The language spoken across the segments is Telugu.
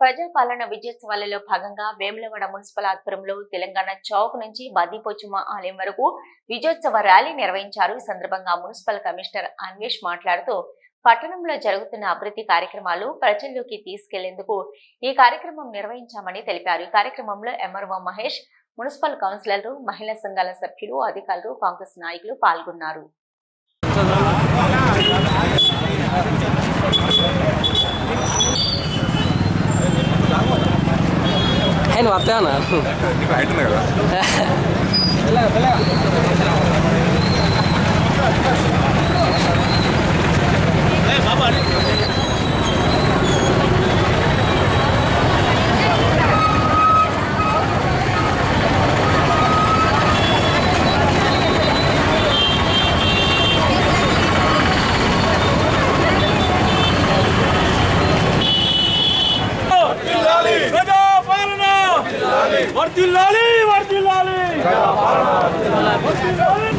ప్రజాపాలన విజయోత్సవాలలో భాగంగా వేములవాడ మున్సిపల్ ఆధ్వర్యంలో తెలంగాణ చౌక్ నుంచి బదీపోచుమ ఆలయం వరకు విజయోత్సవ ర్యాలీ నిర్వహించారు. ఈ సందర్భంగా మున్సిపల్ కమిషనర్ అన్వేష్ మాట్లాడుతూ పట్టణంలో జరుగుతున్న అభివృద్ధి కార్యక్రమాలు ప్రజల్లోకి తీసుకెళ్ళేందుకు ఈ కార్యక్రమం నిర్వహించామని తెలిపారు. ఈ కార్యక్రమంలో ఎంఆర్ఓ మహేష్ మున్సిపల్ కౌన్సిలర్లు మహిళా సంఘాల సభ్యులు అధికారులు కాంగ్రెస్ నాయకులు పాల్గొన్నారు. ఆయన వస్తానా నీకు హైట్ ఉంది కదా ప్రజాపాలన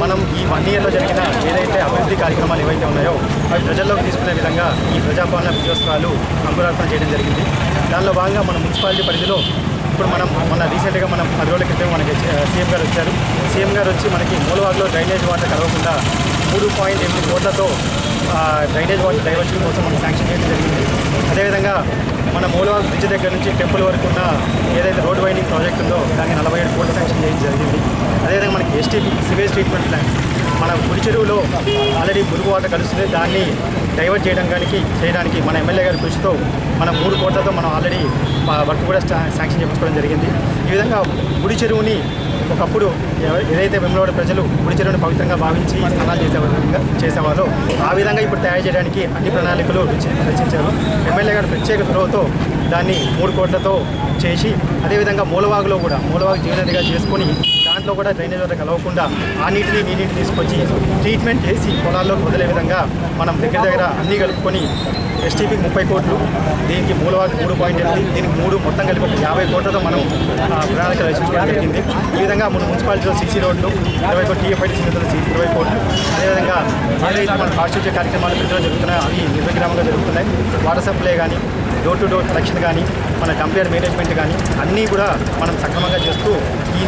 మనం ఈ వన్ ఇయర్లో జరిగిన ఏదైతే అభివృద్ధి కార్యక్రమాలు ఏవైతే ఉన్నాయో అవి ప్రజల్లోకి తీసుకునే విధంగా ఈ ప్రజాపాలన విజయోత్సవాలు అంకురార్పణ చేయడం జరిగింది. దానిలో భాగంగా మన మున్సిపాలిటీ పరిధిలో ఇప్పుడు మనం మన రీసెంట్గా మనం పది రోజుల క్రితం మనకి సీఎం గారు వచ్చారు. సీఎం గారు వచ్చి మనకి మూలవాడలో డ్రైనేజ్ వాటర్ కలవకుండా మూడు పాయింట్ ఎనిమిది కోట్లతో డ్రైనేజ్ వాటర్ డైవర్షన్ కోసం మనం శాంక్షన్ చేయడం జరిగింది. అదేవిధంగా మన మూలవాడ బ్రిడ్జ్ దగ్గర నుంచి టెంపుల్ వరకు ఉన్న ఏదైతే రోడ్ వైండింగ్ ప్రాజెక్ట్ ఉందో దానికి నలభై ఏడు కోట్ల శాంక్షన్ చేయడం జరిగింది. అదేవిధంగా మనకి ఎస్టీపీ సివేజ్ ట్రీట్మెంట్ ప్లాంట్ మన గుడి చెరువులో ఆల్రెడీ మురుగు వాటర్ కలుస్తుంది. దాన్ని డైవర్ట్ చేయడానికి చేయడానికి మన ఎమ్మెల్యే గారి కృషితో మన మూడు కోట్లతో మనం ఆల్రెడీ వర్క్ కూడా శాంక్షన్ చేయించుకోవడం జరిగింది. ఈ విధంగా గుడి చెరువుని ఒకప్పుడు ఏదైతే వెమ్లవాడ ప్రజలు గుడి చెరువుని పవిత్రంగా భావించి స్నానాలు చేసేవారు చేసేవారో ఆ విధంగా ఇప్పుడు తయారు చేయడానికి అన్ని ప్రణాళికలు రచించారు. ఎమ్మెల్యే గారు ప్రత్యేక చొరవతో దాన్ని మూడు కోట్లతో చేసి అదేవిధంగా మూలవాగులో కూడా మూలవాగు జీవనదిగా చేసుకొని దాంట్లో కూడా డ్రైనేజ్ వాటర్ కలవకుండా ఆ నీటిని నీ నీటిని తీసుకొచ్చి ట్రీట్మెంట్ చేసి పొలాల్లోకి వదిలే విధంగా మనం దగ్గర దగ్గర అన్నీ కలుపుకొని ఎస్టీపీకి ముప్పై కోట్లు దీనికి మూలవాది మూడు పాయింట్ ఎనిమిది దీనికి మూడు మొత్తం కలిపి ఒక యాభై కోట్లతో మనం ప్రణాళిక రచించడం జరిగింది. ఈ విధంగా మన మున్సిపాలిటీలో సీసీ రోడ్లు ఇరవై కోట్లు టీఎఫ్ఐటీసీ నిధులు ఇరవై కోట్లు. అదేవిధంగా ఏదైతే మన పారిశుద్ధ్య కార్యక్రమాలు ప్రజలు జరుగుతున్నాయో అవి నిర్విగ్రామంగా జరుగుతున్నాయి. వాటర్ సప్లై కానీ డోర్ టు డోర్ కలెక్షన్ కానీ మన కంప్యూటర్ మేనేజ్మెంట్ కానీ అన్నీ కూడా మనం సక్రమంగా చేస్తూ ఈ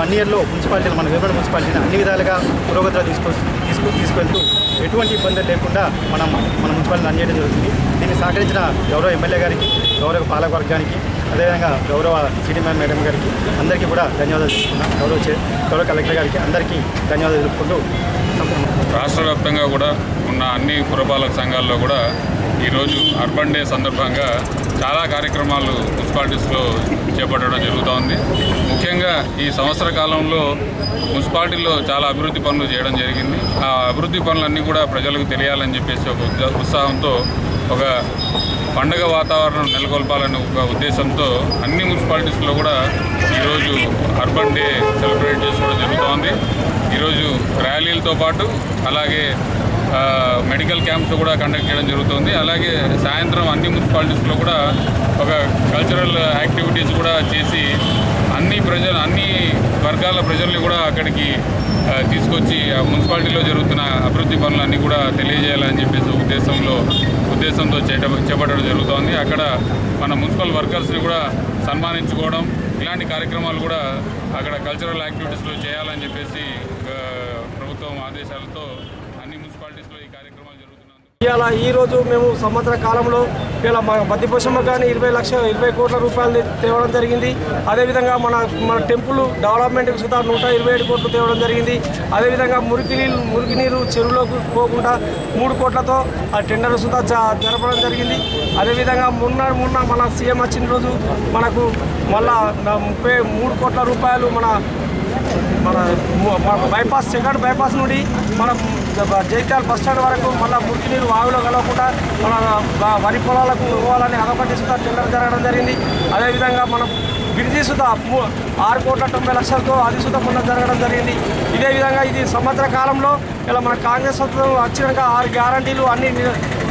వన్- ఇయర్లో మున్సిపాలిటీలు మన వేపడ మున్సిపాలిటీని అన్ని విధాలుగా పురోగతిలో తీసుకొ తీసుకు తీసుకెళ్తూ ఎటువంటి ఇబ్బందులు లేకుండా మనం మన మున్సిపాలిటీని అందజేయడం చేయడం జరుగుతుంది. దీన్ని సహకరించిన గౌరవ ఎమ్మెల్యే గారికి గౌరవ పాలకవర్గానికి అదేవిధంగా గౌరవ సిటీ మ్యాన్ మేడం గారికి అందరికీ కూడా ధన్యవాదాలు తెలుపుకున్నాం గౌరవ గౌరవ కలెక్టర్ గారికి అందరికీ ధన్యవాదాలు తెలుపుకుంటూ రాష్ట్ర వ్యాప్తంగా కూడా ఉన్న అన్ని పురపాలక సంఘాల్లో కూడా ఈరోజు అర్బన్ డే సందర్భంగా చాలా కార్యక్రమాలు మున్సిపాలిటీస్లో చేపట్టడం జరుగుతూ ఉంది ముఖ్యంగా ఈ సంవత్సర కాలంలో మున్సిపాలిటీలో చాలా అభివృద్ధి పనులు చేయడం జరిగింది. ఆ అభివృద్ధి పనులన్నీ కూడా ప్రజలకు తెలియాలని చెప్పేసి ఒక ఉత్సాహంతో ఒక పండగ వాతావరణం నెలకొల్పాలనే ఒక ఉద్దేశంతో అన్ని మున్సిపాలిటీస్లో కూడా ఈరోజు అర్బన్ డే సెలబ్రేట్ చేసుకోవడం జరుగుతోంది. ఈరోజు ర్యాలీలతో పాటు అలాగే మెడికల్ క్యాంప్స్ కూడా కండక్ట్ చేయడం జరుగుతుంది. అలాగే సాయంత్రం అన్ని మున్సిపాలిటీస్లో కూడా ఒక కల్చరల్ యాక్టివిటీస్ కూడా చేసి ప్రజలు అన్ని వర్గాల ప్రజల్ని కూడా అక్కడికి తీసుకొచ్చి ఆ మున్సిపాలిటీలో జరుగుతున్న అభివృద్ధి పనులన్నీ కూడా తెలియజేయాలని చెప్పేసి ఉద్దేశంలో ఉద్దేశంతో చేపట్టడం జరుగుతోంది. అక్కడ మన మున్సిపల్ వర్కర్స్ని కూడా సన్మానించుకోవడం ఇలాంటి కార్యక్రమాలు కూడా అక్కడ కల్చరల్ యాక్టివిటీస్లో చేయాలని చెప్పేసి ప్రభుత్వం ఆదేశాలతో అన్ని మున్సిపాలిటీస్లో ఈ కార్యక్రమాలు ఇలా ఇవాళ మేము సంవత్సర కాలంలో ఇలా మా బద్దిపోషమ్మ కానీ ఇరవై లక్ష ఇరవై కోట్ల రూపాయలు తేవడం జరిగింది. అదేవిధంగా మన మన టెంపుల్ డెవలప్మెంట్కి సుతా నూట ఇరవై ఏడు కోట్లు తేవడం జరిగింది. అదేవిధంగా మురికి నీళ్ళు మురికి నీరు చెరువులోకి పోకుండా మూడు కోట్లతో ఆ టెండర్ సుతా జరపడం జరిగింది. అదేవిధంగా మొన్న మొన్న మన సీఎం వచ్చిన రోజు మనకు మళ్ళా ముప్పై మూడు కోట్ల రూపాయలు మన మన బైపాస్ సెకండ్ బైపాస్ నుండి మన జైత్యాల బస్ స్టాండ్ వరకు మళ్ళీ మురికి నీరు వాగులో కలవకుండా మన వరి పొలాలకు ఇవ్వాలని అదొకటి సుధా టెండర్ జరగడం జరిగింది. అదేవిధంగా మనం బ్రిడ్జి సుధా ఆరు కోట్ల తొంభై లక్షలతో అది సుధా మొన్న జరగడం జరిగింది. ఇదే విధంగా ఇది సంవత్సర కాలంలో ఇలా మన కాంగ్రెస్ వచ్చినాక ఆరు గ్యారంటీలు అన్నీ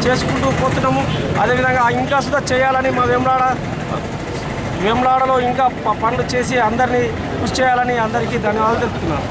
చేసుకుంటూ పోతున్నాము. అదేవిధంగా ఇంకా సుధా చేయాలని మా వేమరాడ వేములాడలో ఇంకా పనులు చేసి అందరినీ కృషి చేయాలని అందరికీ ధన్యవాదాలు తెలుపుతున్నాను.